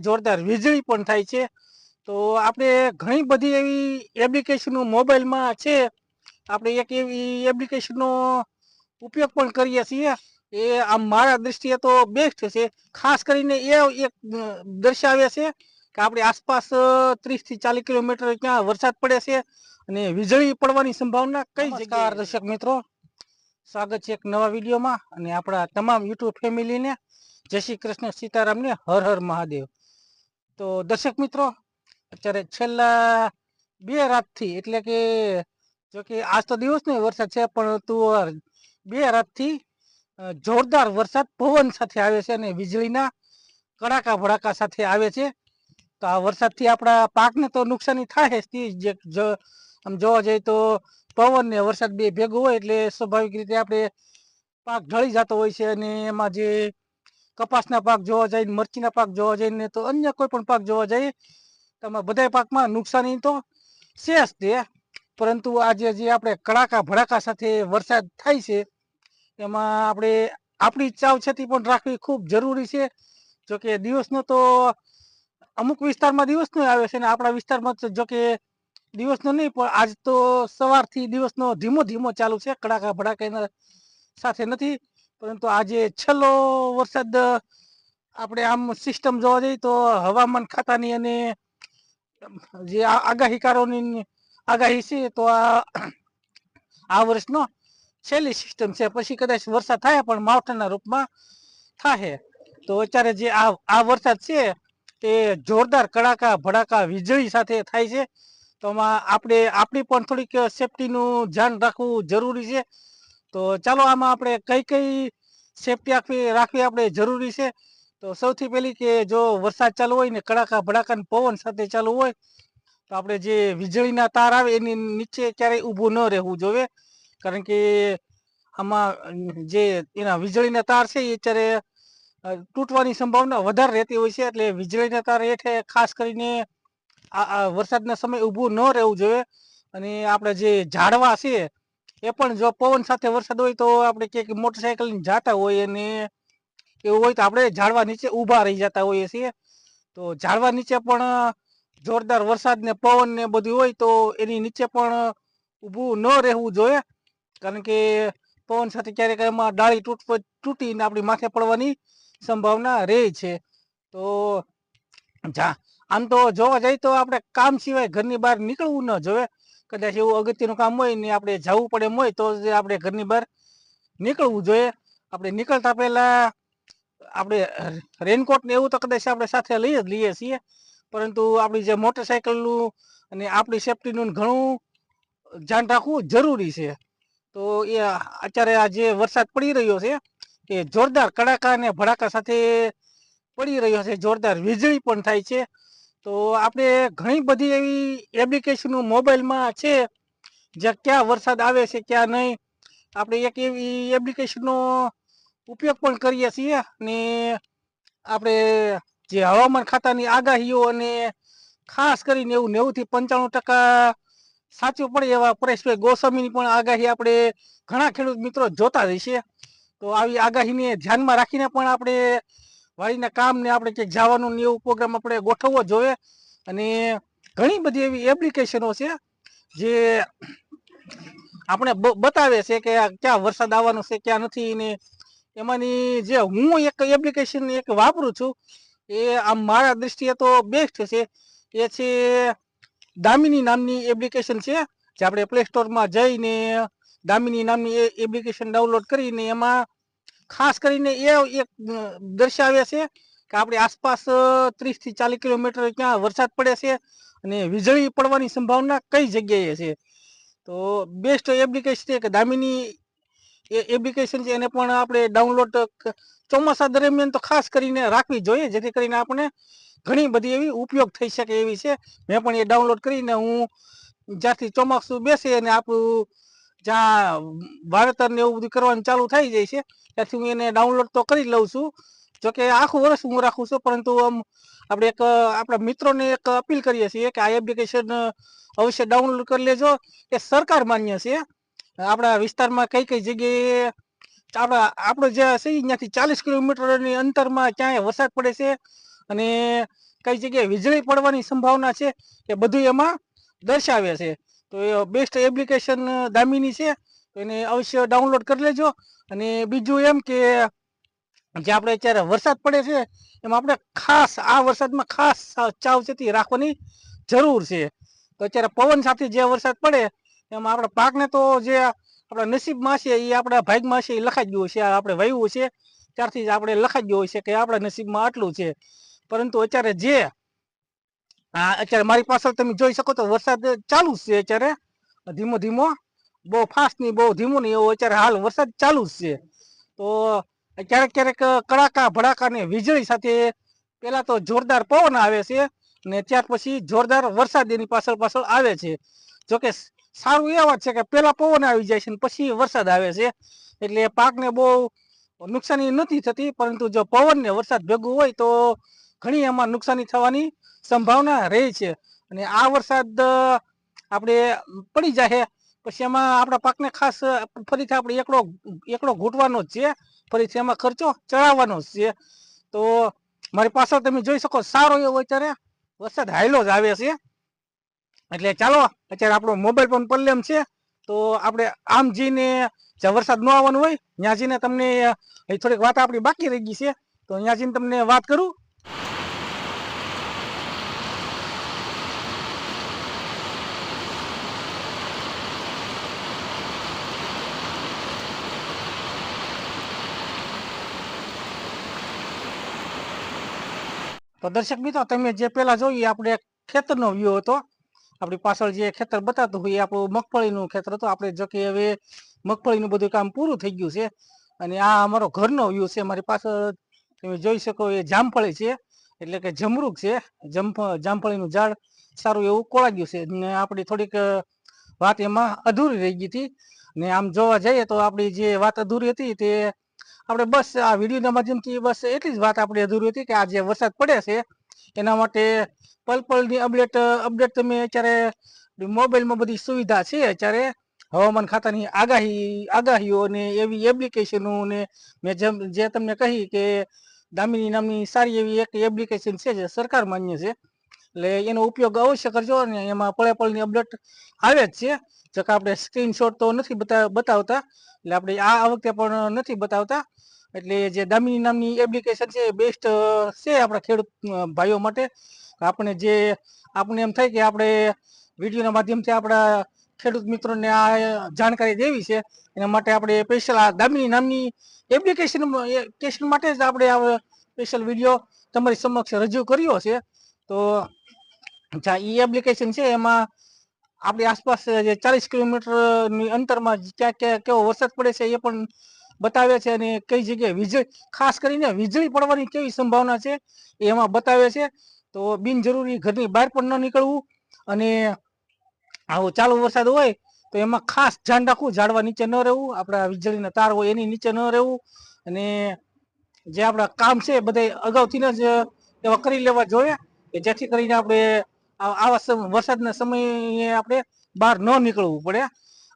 જોરદાર વીજળી પણ થાય છે. તો આપણે ઘણી બધી એવી એપ્લિકેશનો મોબાઈલમાં છે. આપણે એક એવી એપ્લિકેશનનો ઉપયોગ પણ કરીએ છીએ. એ આમ મારા દ્રષ્ટિએ તો બેસ્ટ છે. ખાસ કરીને એ એક દર્શાવે છે કે આપણી આસપાસ ત્રીસથી ચાલીસ કિલોમીટર ક્યાં વરસાદ પડે છે અને વીજળી પડવાની સંભાવના કઈ જગ્યાએ દર્શક મિત્રો. સ્વાગત છે એક નવા વિડીયોમાં અને આપણા તમામ યુટ્યુબ ફેમિલીને જય શ્રી કૃષ્ણ સીતારામને, હર હર મહાદેવ. તો દર્શક મિત્રો, અત્યારે છેલ્લા બે રાતથી, એટલે કે જો કે આજ તો દિવસ નહીં, વરસાદ છે પરંતુ બે રાતથી જોરદાર વરસાદ પવન સાથે આવે છે અને વીજળીના કડાકા ભડાકા સાથે આવે છે. તો આ વરસાદથી આપણા પાકને તો નુકસાની થાય જે જો- આમ જોવા જઈએ તો પવન ને વરસાદ બે ભેગું હોય, એટલે સ્વાભાવિક રીતે આપણે પાક ઢળી જતો હોય છે અને એમાં જે કપાસના પાક જોવા જઈએ મરચીના પાક જોવા જઈએ ને તો અન્ય કોઈ પણ પાક જોવા જઈએ તમારા બધા પાકમાં નુકસાની તો છે. જ તે પરંતુ આજે જે આપણે કડાકા ભડાકા સાથે વરસાદ થાય છે, એમાં આપણે આપણી ચાવછેતી પણ રાખવી ખૂબ જરૂરી છે. જોકે દિવસનો તો અમુક વિસ્તારમાં દિવસનો આવે છે ને આપણા વિસ્તારમાં જોકે દિવસનો નહીં, પણ આજ તો સવારથી દિવસનો ધીમો ધીમો ચાલુ છે. કડાકા ભડાકા એના સાથે નથી. પરંતુ આજે છેલ્લો વરસાદ આપણે આમ સિસ્ટમ જોવા જઈએ તો હવામાન ખાતાની અને જે આગાહીકારોની આગાહી છે તો આ આ વર્ષનો છેલ્લી સિસ્ટમ છે. પછી કદાચ વરસાદ થાય પણ માવઠાના રૂપમાં થાય તો અત્યારે જે આ આ વરસાદ છે તે જોરદાર કડાકા, ભડાકા, વીજળી સાથે થાય છે. તો આપણે, આપણી પણ થોડીક સેફટીનું ધ્યાન રાખવું જરૂરી છે. તો ચાલો આમાં આપણે કઈ કઈ સેફટી રાખવી રાખવી આપણે જરૂરી છે? તો સૌથી પહેલી કે જો વરસાદ ચાલુ હોય ને કડાકા, ભડાકા પવન સાથે ચાલુ હોય, તો આપણે જે વીજળીના તાર આવે એની નીચે ક્યારેય ઊભું ન રહેવું જોઈએ. કારણ કે આમાં જે એના વીજળીના તાર છે એ અત્યારે તૂટવાની સંભાવના વધારે રહેતી હોય છે. એટલે વીજળીના તાર હેઠે ખાસ કરીને આ વરસાદના સમયે ઊભું ન રહેવું જોઈએ. અને આપણે જે ઝાડવા છે એ પણ જો પવન સાથે વરસાદ હોય તો આપણે ક્યાંક મોટરસાયકલ જાતા હોય અને એવું હોય તો આપણે ઝાડવા નીચે ઊભા રહી જતા હોઈએ છીએ. તો ઝાડવા નીચે પણ જોરદાર વરસાદ ને પવન ને બધું હોય તો એની નીચે પણ ઊભું ન રહેવું જોઈએ. કારણ કે પવન સાથે ક્યારેક એમાં ડાળી તૂટ તૂટીને આપણી માથે પડવાની સંભાવના રહે છે. તો જા, આમ તો જોવા જઈએ તો આપણે કામ સિવાય ઘરની બહાર નીકળવું ન જોઈએ. કદાચ એવું અગત્યનું કામ હોય ને આપણે જવું પડે એમ હોય તો જ આપણે ઘરની બહાર નીકળવું જોઈએ. આપણે નીકળતા પહેલા આપણે રેનકોટ ને એવું તો કદાચ આપણે સાથે લઈ જ લઈએ છીએ. પરંતુ આપણી જે મોટરસાયકલનું અને આપણી સેફટીનું ઘણું ધ્યાન રાખવું જરૂરી છે. તો એ અત્યારે આ જે વરસાદ પડી રહ્યો છે એ જોરદાર કડાકા અને ભડાકા સાથે પડી રહ્યો છે. જોરદાર વીજળી પણ થાય છે. તો આપણે ઘણી બધી એવી એપ્લિકેશનો મોબાઈલમાં છે જે ક્યાં વરસાદ આવે છે, ક્યાં નહીં. આપણે એક એવી એપ્લિકેશનનો ઉપયોગ પણ કરીએ છીએ ને આપણે જે હવામાન ખાતાની આગાહીઓ અને ખાસ કરીને એવું નેવુંથી પંચાણું ટકા સાચું પડે એવા પરેશભાઈ ગોસ્વામીની પણ આગાહી આપણે ઘણા ખેડૂત મિત્રો જોતા રહીશે તો આવી આગાહીને ધ્યાનમાં રાખીને પણ આપણે વાડીના કામ ને આપણે ક્યાંક જવાનું ને એવું પ્રોગ્રામ આપણે ગોઠવવો જોઈએ. અને ઘણી બધી એવી એપ્લિકેશનો છે જે આપણે બતાવે છે કે ક્યાં વરસાદ આવવાનો છે, ક્યાં નથી ને એમાંની જે હું એક એપ્લિકેશન એક વાપરું છું એ આમ મારા દ્રષ્ટિએ તો બેસ્ટ છે. એ છે દામિની નામની એપ્લિકેશન છે જે આપણે પ્લે સ્ટોરમાં જઈને દામિની નામની એપ્લિકેશન ડાઉનલોડ કરીને એમાં ખાસ કરીને એ એક દર્શાવે છે કે આપણી આસપાસ ત્રીસથી ચાલીસ કિલોમીટર ક્યાં વરસાદ પડે છે અને વીજળી પડવાની સંભાવના કઈ જગ્યાએ છે? તો બેસ્ટ એપ્લિકેશન છે કે દામિની એપ્લિકેશન છે એને પણ આપણે ડાઉનલોડ ચોમાસા દરમિયાન તો ખાસ કરીને રાખવી જોઈએ, જેથી કરીને આપણે ઘણી બધી એવી ઉપયોગ થઈ શકે એવી છે. મેં પણ એ ડાઉનલોડ કરીને હું જ્યાંથી ચોમાસું બેસે અને આપણું જ્યાં વાવેતર ને એવું બધું કરવાનું ચાલુ થઈ જાય છે, ત્યાંથી હું એને ડાઉનલોડ તો કરી લઉં છું. જોકે આખું વર્ષ હું રાખું છું, પરંતુ આમ આપણે એક, આપણા મિત્રોને એક અપીલ કરીએ છીએ કે આ એપ્લિકેશન અવશ્ય ડાઉનલોડ કરી લેજો. એ સરકાર માન્ય છે. આપણા વિસ્તારમાં કઈ કઈ જગ્યાએ આપણા, આપણો જે છે ત્યાંથી ચાલીસ કિલોમીટરની અંતરમાં ક્યાંય વરસાદ પડે છે અને કઈ જગ્યાએ વીજળી પડવાની સંભાવના છે, એ બધું એમાં દર્શાવે છે. તો એ બેસ્ટ એપ્લિકેશન દામીની છે. તો એને અવશ્ય ડાઉનલોડ કરી લેજો. અને બીજું એમ કે, જે આપણે અત્યારે વરસાદ પડે છે, એમાં આપણે ખાસ આ વરસાદમાં ખાસ સાવ- સાવચેતી રાખવાની જરૂર છે. તો અત્યારે પવન સાથે જે વરસાદ પડે, એમાં આપણા પાકને તો જે આપણા નસીબમાં છે, એ આપણા ભાગમાં છે, એ લખાઈ ગયું છે આપણે વાવ્યું છે, ત્યારથી જ આપણે લખાઈ ગયું છે કે આપણા નસીબમાં આટલું છે. પરંતુ અત્યારે જે આ અત્યારે મારી પાછળ તમે જોઈ શકો તો વરસાદ ચાલુ છે અત્યારે. ધીમો ધીમો, બહુ ફાસ્ટ નહીં, બહુ ધીમો નહીં, એવો અત્યારે હાલ વરસાદ ચાલુ છે. તો ક્યારેક ક્યારેક કડાકા, ભડાકા ને વીજળી સાથે પેલા તો જોરદાર પવન આવે છે ને ત્યાર પછી જોરદાર વરસાદ એની પાછળ પાછળ આવે છે. જોકે સારું એ વાત છે કે પેલા પવન આવી જાય છે ને પછી વરસાદ આવે છે. એટલે પાકને બહુ નુકસાની નથી થતી, પરંતુ જો પવન ને વરસાદ ભેગું હોય તો ઘણી એમાં નુકસાની થવાની સંભાવના રહે છે. અને આ વરસાદ આપણે પડી જાય પછી એમાં આપણા પાકને ખાસ ફરીથી આપણે એકડો એકડો ઘૂંટવાનો જ છે. ફરીથી એમાં ખર્ચો ચડાવવાનો જ છે. તો મારી પાછળ તમે જોઈ શકો, સારો એવો અત્યારે વરસાદ હાયલો જ આવે છે. એટલે ચાલો, અત્યારે આપણો મોબાઈલ પણ પલ્લેમ છે. તો આપણે આમ જઈને જ્યાં વરસાદ ન આવવાનો હોય, ત્યાં જઈને તમને થોડીક વાત આપણી બાકી રહી ગઈ છે. તો ત્યાં જઈને તમને વાત કરું. તો દર્શક મિત્રો, તમે જે પેલા જોયું એ આપણે ખેતરનો વ્યૂ હતો. આપણી પાછળ જે ખેતર બતાવતું હોય એ આપણું મગફળીનું ખેતર હતું. આપણે જો કે હવે મગફળીનું બધું કામ પૂરું થઈ ગયું છે. અને આ અમારો ઘરનો વ્યૂ છે. મારી પાછળ તમે જોઈ શકો એ જામફળી છે. એટલે કે જમરૂક છે. જમફ જામફળીનું ઝાડ સારું એવું કોળા ગયું છે. ને આપણી થોડીક વાત એમાં અધૂરી રહી ગઈ હતી. ને આમ જોવા જઈએ તો આપણી જે વાત અધૂરી હતી તે આપણે બસ આ વિડીયોના માધ્યમથી બસ એટલી જ વાત આપણે અધૂરી હતી કે આ જે વરસાદ પડે છે, એના માટે પલપલની અપડેટ અપડેટ તમે અત્યારે મોબાઈલમાં બધી સુવિધા છે અત્યારે હવામાન ખાતાની આગાહી, આગાહીઓ ને એવી એપ્લિકેશનો ને મેં જેમ, જે તમને કહી કે દામિની નામની સારી એવી એક એપ્લિકેશન છે જે સરકાર માન્ય છે. એટલે એનો ઉપયોગ અવશ્ય કરજો અને એમાં પળે પળની અપડેટ આવે જ છે. જો કે આપણે સ્ક્રીનશોટ તો નથી બતા, બતાવતા. એટલે આપણે આ વખતે પણ નથી બતાવતા. એટલે જે દામિની નામની એપ્લિકેશન છે એ બેસ્ટ છે આપણા ખેડૂત ભાઈઓ માટે. આપણે જે આપણે એમ થાય કે આપણે વિડીયોના માધ્યમથી આપણા ખેડૂત મિત્રોને આ જાણકારી દેવી છે. એના માટે આપણે સ્પેશિયલ આ દામિની નામની એપ્લિકેશન એપ્લિકેશન માટે જ આપણે સ્પેશિયલ વીડિયો તમારી સમક્ષ રજૂ કર્યો છે. તો જા એ એપ્લિકેશન છે એમાં આપણી આસપાસ જે ચાલીસ કિલોમીટરની અંતરમાં ક્યાં ક્યાં કેવો વરસાદ પડે છે એ પણ બતાવે છે અને કઈ જગ્યાએ વીજળી, ખાસ કરીને વીજળી પડવાની કેવી સંભાવના છે એ એમાં બતાવે છે. તો બિનજરૂરી ઘરની બહાર પણ ન નીકળવું અને આવો ચાલુ વરસાદ હોય તો એમાં ખાસ ધ્યાન રાખવું, ઝાડવા નીચે ન રહેવું, આપણા વીજળીના તાર હોય એની નીચે ન રહેવું અને જે આપણા કામ છે બધા અગાઉથી જ એવા કરી લેવા જોઈએ કે જેથી કરીને આપણે આવા વરસાદના સમયે આપણે બહાર ન નીકળવું પડે.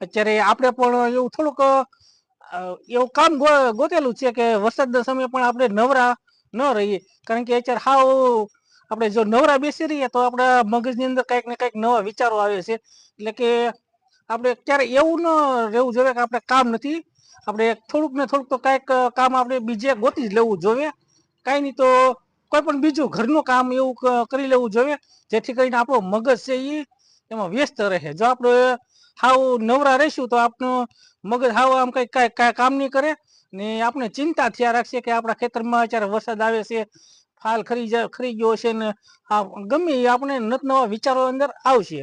અત્યારે આપણે પણ એવું થોડુંક એવું કામ ગોતેલું છે કે વરસાદના સમયે પણ આપણે નવરા ન રહીએ. કારણ કે અત્યારે હાવ આપણે જો નવરા બેસી રહીએ તો આપણા મગજની અંદર કંઈક ને કંઈક નવા વિચારો આવે છે. એટલે કે આપણે ક્યારે એવું ન રહેવું જોઈએ કે આપણે કામ નથી. આપણે થોડુંક ને થોડુંક તો કાંઈક કામ આપણે બીજે ગોતી જ લેવું જોઈએ. કાંઈ નહીં તો કોઈ પણ બીજું ઘરનું કામ એવું કરી લેવું જોઈએ, જેથી કરીને આપણો મગજ છે એ એમાં વ્યસ્ત રહે. જો આપણે હાવ નવરા રહીશું તો આપણું મગજ હાવ આમ કાંઈ કાંઈ કામ નહીં કરે ને આપણે ચિંતા થયા રાખશે કે આપણા ખેતરમાં અત્યારે વરસાદ આવે છે, ફાલ ખરી જાય ખરી ગયો છે ને આ ગમે એ આપણે નત નવા વિચારો અંદર આવશે.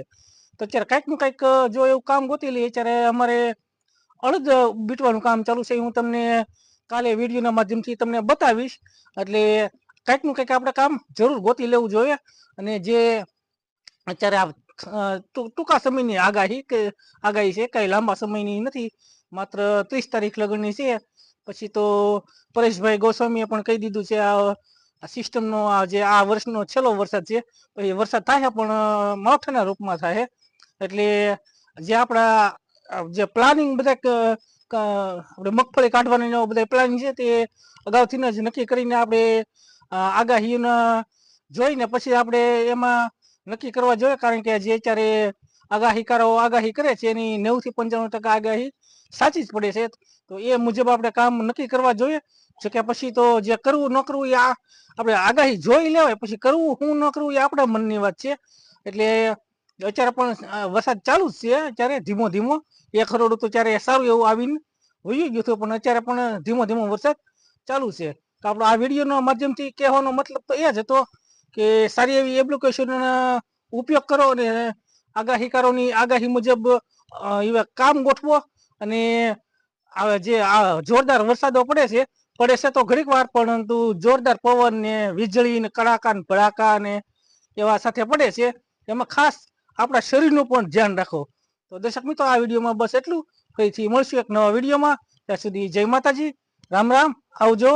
તો અત્યારે કાંઈક ને કંઈક, જો એવું કામ ગોતી લઈએ ત્યારે અમારે અડધ બીટવાનું કામ ચાલુ છે. હું તમને કાલે વિડીયોના માધ્યમથી તમને બતાવીશ. એટલે કંઈકનું કંઈક આપણે કામ જરૂર ગોતી લેવું જોઈએ. અને જે અત્યારે આ ટૂંકા સમયની આગાહી કે આગાહી છે, કઈ લાંબા સમયની નથી. માત્ર ત્રીસ તારીખ લગ્નની છે. પછી તો પરેશભાઈ ગોસ્વામીએ પણ કહી દીધું છે, આ સિસ્ટમનો, આ જે, આ વર્ષનો છેલ્લો વરસાદ છે, પછી વરસાદ થાય પણ માવઠાના રૂપમાં થાય. એટલે જે આપણા જે પ્લાનિંગ બધા આપણે મગફળી કાઢવાની બધા પ્લાનિંગ છે, તે અગાઉથી જ નક્કી કરીને આપણે અ, આગાહીના જોઈને પછી આપણે એમાં નક્કી કરવા જોઈએ કારણ કે જે અત્યારે આગાહીકારો આગાહી કરે છે એની નેવું થી પંચાણું ટકા આગાહી સાચી જ પડે છે. તો એ મુજબ આપણે કામ નક્કી કરવા જોઈએ. જો કે પછી તો જે કરવું ન કરવું એ આ આપણે આગાહી જોઈ લેવાય પછી કરવું શું ન કરવું એ આપણા મનની વાત છે. એટલે અત્યારે પણ વરસાદ ચાલુ જ છે અત્યારે ધીમો ધીમો. એક કરોડ તો ત્યારે સારું એવું આવીને વયું ગયું હતું પણ અત્યારે પણ ધીમો ધીમો વરસાદ ચાલુ છે. તો આપણો આ વિડીયોના માધ્યમથી કહેવાનો મતલબ તો એ જ હતો કે સારી એવી એપ્લિકેશનનો ઉપયોગ કરો અને આગાહીકારોની આગાહી મુજબ એવા કામ ગોઠવો અને જે આ જોરદાર વરસાદો પડે છે પડે છે તો ઘડીક વાર, પરંતુ જોરદાર પવન ને વીજળી ને કડાકા ને ભડાકા ને એવા સાથે પડે છે, એમાં ખાસ આપણા શરીરનું પણ ધ્યાન રાખો. તો દર્શક મિત્રો, આ વિડીયોમાં બસ એટલું. ફરીથી મળશું એક નવા વિડીયોમાં. ત્યાં સુધી જય માતાજી. રામ રામ. આવજો.